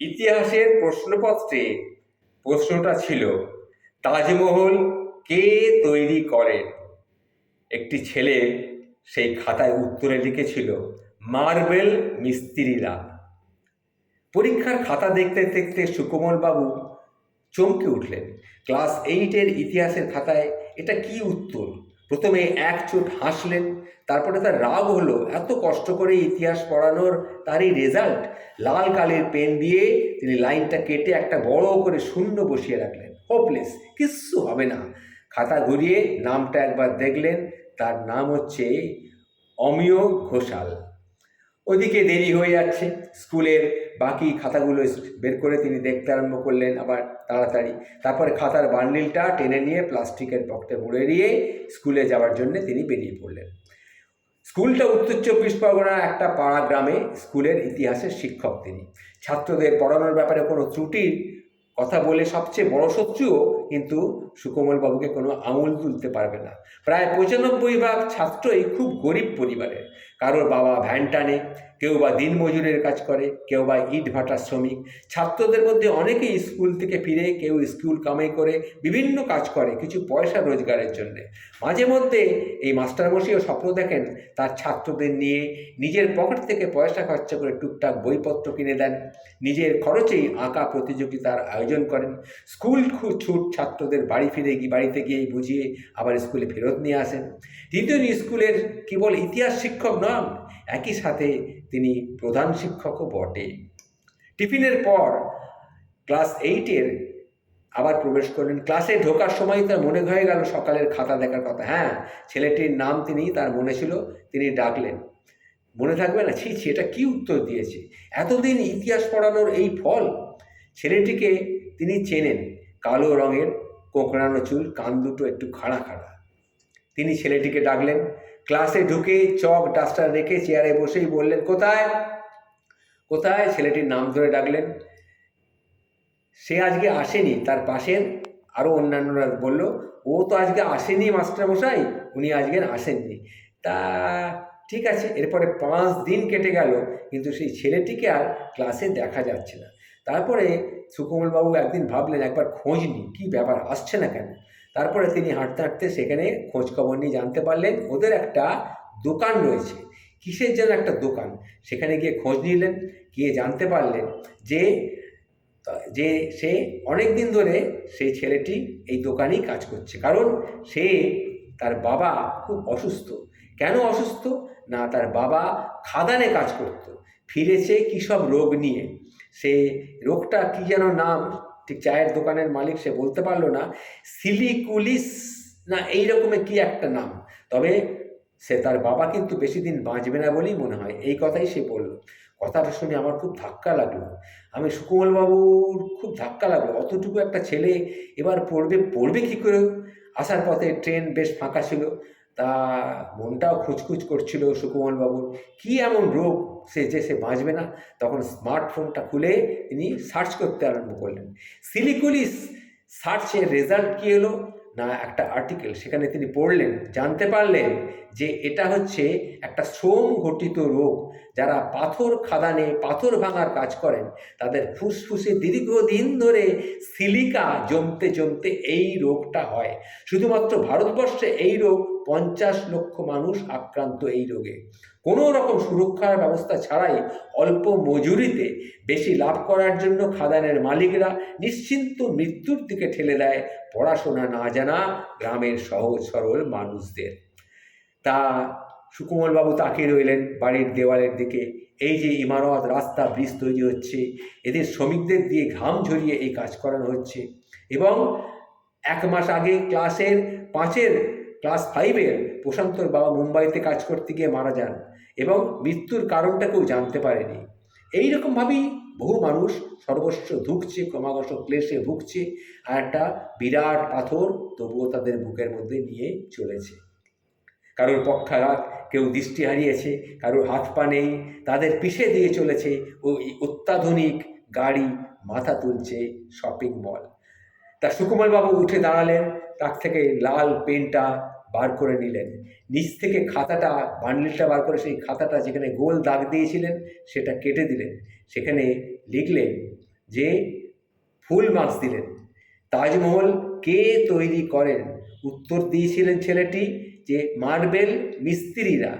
ইতিহাসের প্রশ্নপত্রে প্রশ্নটা ছিল, তাজমহল কে তৈরি করেন একটি ছেলে সেই খাতায় উত্তরে লিখেছিল, মার্বেল মিস্ত্রিরা। পরীক্ষার খাতা দেখতে দেখতে সুকোমল বাবু চমকে উঠলেন। ক্লাস এইটের ইতিহাসের খাতায় এটা কি উত্তর? প্রথমে এক চোট হাসলেন, তারপরে তার রাগ হলো, এত কষ্ট করে ইতিহাস পড়ানোর তারই রেজাল্ট লাল কালের পেন দিয়ে তিনি লাইনটা কেটে একটা বড় করে শূন্য বসিয়ে রাখলেন। হোপলেস কিচ্ছু হবে না। খাতা ঘুরিয়ে নামটা একবার দেখলেন, তার নাম হচ্ছে অমিয় ঘোষাল। ওদিকে দেরি হয়ে যাচ্ছে। স্কুলের বাকি খাতাগুলো বের করে তিনি দেখতে আরম্ভ করলেন আবার তাড়াতাড়ি। তারপরে খাতার বান্ডিলটা টেনে নিয়ে প্লাস্টিকের পকেটে মুড়ে দিয়ে স্কুলে যাওয়ার জন্য তিনি বেরিয়ে পড়লেন। স্কুলটা উত্তর চব্বিশ পরগনার একটা পাড়া গ্রামে স্কুলের ইতিহাসের শিক্ষক তিনি। ছাত্রদের পড়ানোর ব্যাপারে কোনো ত্রুটির কথা বলে সবচেয়ে বড় শত্রুও কিন্তু সুকোমল বাবুকে কোনো আঙুল তুলতে পারবে না। প্রায় পঁচানব্বই ভাগ ছাত্রই খুব গরিব পরিবারের। কারোর বাবা ভ্যান টানে, কেউ বা দিনমজুরের কাজ করে, কেউ বা ইট ভাটার শ্রমিক। ছাত্রদের মধ্যে অনেকেই স্কুল থেকে ফিরে, কেউ স্কুল কামাই করে, বিভিন্ন কাজ করে, কিছু পয়সা রোজগারের জন্যে। মাঝে মধ্যে এই মাস্টারমশাইও স্বপ্ন দেখেন, তার ছাত্রদের নিয়ে নিজের পকেট থেকে পয়সা খরচা করে টুকটাক বইপত্র কিনে দেন। নিজের খরচেই আঁকা প্রতিযোগিতার আয়োজন করেন। স্কুল ছুট ছাত্রদের বাড়ি ফিরে গিয়ে, বাড়িতে গিয়ে বুঝিয়ে আবার স্কুলে ফেরত নিয়ে আসেন। তিনি স্কুলের কেবল ইতিহাস শিক্ষক নন একই সাথে তিনি প্রধান শিক্ষকও বটে। টিফিনের পর ক্লাস এইটের আবার প্রবেশ করলেন। ক্লাসে ঢোকার সময় তার মনে হয়ে গেল সকালের খাতা দেখার কথা। হ্যাঁ ছেলেটির নাম তিনি, তার মনে ছিল তিনি ডাকলেন। মনে থাকবে না, ছি ছি, এটা কী উত্তর দিয়েছে? এতদিন ইতিহাস পড়ানোর এই ফল। ছেলেটিকে তিনি চেনেন। কালো রঙের কোঁকড়ানো চুল, কান দুটো একটু খাড়া খাড়া। তিনি ছেলেটিকে ডাকলেন ক্লাসে ঢুকে চক ডাস্টার রেখে চেয়ারে বসেই বললেন, কোথায়? কোথায়? ছেলেটির নাম ধরে ডাকলেন। সে আজকে আসেনি। তার পাশের আরও অন্যান্যরা বলল, ও তো আজকে আসেনি মাস্টারমশাই, উনি আজকে আসেননি। তা ঠিক আছে। এরপরে পাঁচ দিন কেটে গেল, কিন্তু সেই ছেলেটিকে আর ক্লাসে দেখা যাচ্ছে না। তারপরে সুকমলবাবু একদিন ভাবলেন, একবার খোঁজ নিই, কী ব্যাপার? আসছে না কেন? তারপরে তিনি হাঁটতে হাঁটতে সেখানে খোঁজখবর নিয়ে জানতে পারলেন, ওদের একটা দোকান রয়েছে। কিসের যেন একটা দোকান? সেখানে গিয়ে খোঁজ নিলেন, গিয়ে জানতে পারলেন যে যে সে অনেক দিন ধরে সেই ছেলেটি এই দোকানেই কাজ করছে। কারণ সে তার বাবা খুব অসুস্থ। কেন অসুস্থ? না, তার বাবা খাদানে কাজ করত। ফিরেছে কী সব রোগ নিয়ে? সে রোগটা কী যেন নাম ঠিক চায়ের দোকানের মালিক সে বলতে পারল না, সিলিকুলিস না এই রকমের কি একটা নাম। তবে সে তার বাবা কিন্তু বেশি দিন বাঁচবে না বলেই মনে হয়, এই কথাই সে বলল। কথাটা শুনে আমার খুব ধাক্কা লাগল। আমি সুকুমল বাবুর খুব ধাক্কা লাগল, অতটুকু একটা ছেলে এবার পড়বে পড়বে কী করে? আসার পথে ট্রেন বেশ ফাঁকা ছিল। তা মনটাও খুচখুচ করছিল সুকুমল বাবুর কী এমন রোগ সে যে সে বাঁচবে না? তখন স্মার্টফোনটা খুলে তিনি সার্চ করতে আরম্ভ করলেন। সিলিকুলিস সার্চের রেজাল্ট কী এলো? না, একটা আর্টিকেল সেখানে তিনি পড়লেন, জানতে পারলেন যে এটা হচ্ছে একটা শ্রম ঘটিত রোগ। যারা পাথর খাদানে পাথর ভাঙার কাজ করেন, তাদের ফুসফুসে দীর্ঘদিন ধরে সিলিকা জমতে জমতে এই রোগটা হয়। শুধুমাত্র ভারতবর্ষে এই রোগ পঞ্চাশ লক্ষ মানুষ আক্রান্ত এই রোগে। কোনো রকম সুরক্ষার ব্যবস্থা ছাড়াই অল্প মজুরিতে বেশি লাভ করার জন্য খাদানের মালিকরা নিশ্চিন্ত মৃত্যুর দিকে ঠেলে দেয় পড়াশোনা না জানা গ্রামের সহজ সরল মানুষদের। তা সুকুমলবাবু তাকিয়ে রইলেন বাড়ির দেওয়ালের দিকে। এই যে ইমারত, রাস্তা, ব্রিজ তৈরি হচ্ছে, এদের শ্রমিকদের দিয়ে ঘাম ঝরিয়ে এই কাজ করানো হচ্ছে। এবং এক মাস আগে ক্লাসের পাঁচের, ক্লাস ফাইভের প্রশান্তর বাবা মুম্বাইতে কাজ করতে গিয়ে মারা যান এবং মৃত্যুর কারণটা কেউ জানতে পারেনি। এই রকমভাবেই বহু মানুষ সর্বস্ব ধুকছে ক্রমাগত ক্লেশে ভুগছে, আর একটা বিরাট পাথর তবুও তাদের বুকের মধ্যে নিয়ে চলেছে। কারোর পক্ষাঘাত কেউ দৃষ্টি হারিয়েছে, কারোর হাত পা নেই, তাদের পিষে দিয়ে চলেছে ওই অত্যাধুনিক গাড়ি মাথা তুলছে শপিং মল তা সুকুমারবাবু উঠে দাঁড়ালেন, তার থেকে লাল পেনটা বার করে নিলেন। নিচ থেকে খাতাটা বান্ডিলটা বার করে সেই খাতাটা যেখানে গোল দাগ দিয়েছিলেন, সেটা কেটে দিলেন। সেখানে লিখলেন যে, ফুল মার্কস দিলেন। তাজমহল কে তৈরি করেন? উত্তর দিয়েছিলেন ছেলেটি যে মার্বেল মিস্ত্রিরা।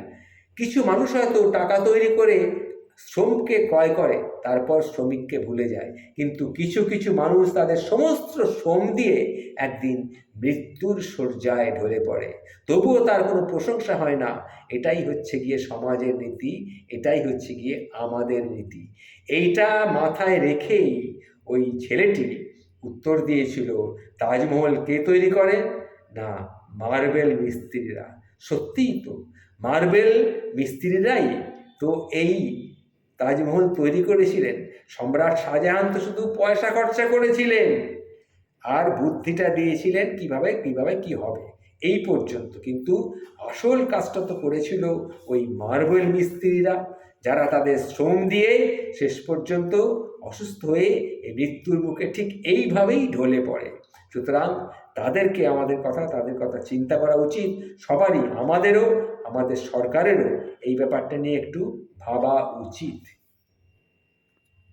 কিছু মানুষ হয়তো টাকা তৈরি করে শ্রমকে ক্রয় করে, তারপর শ্রমিককে ভুলে যায়। কিন্তু কিছু কিছু মানুষ তাদের সমস্ত শ্রম দিয়ে একদিন মৃত্যুর শয্যায় ঢলে পড়ে। তবুও তার কোনো প্রশংসা হয় না। এটাই হচ্ছে গিয়ে সমাজের নীতি, এটাই হচ্ছে গিয়ে আমাদের নীতি। এইটা মাথায় রেখেই ওই ছেলেটি উত্তর দিয়েছিল, তাজমহল কে তৈরি করে? না মার্বেল মিস্ত্রিরা। সত্যিই তো, মার্বেল মিস্ত্রিরাই তো এই তাজমহল তৈরি করেছিলেন। সম্রাট শাহজাহান তো শুধু পয়সা খরচা করেছিলেন। আর বুদ্ধিটা দিয়েছিলেন কীভাবে কীভাবে কি হবে, এই পর্যন্ত। কিন্তু আসল কাজটা তো করেছিল ওই মার্বেল মিস্ত্রিরা, যারা তাদের শ্রম দিয়ে শেষ পর্যন্ত অসুস্থ হয়ে মৃত্যুর মুখে ঠিক এইভাবেই ঢলে পড়ে। সুতরাং তাদেরকে, আমাদের কথা, তাদের কথা চিন্তা করা উচিত। সবারই, আমাদেরও, আমাদের সরকারেরও এই ব্যাপারটা নিয়ে একটু ভাবা উচিত।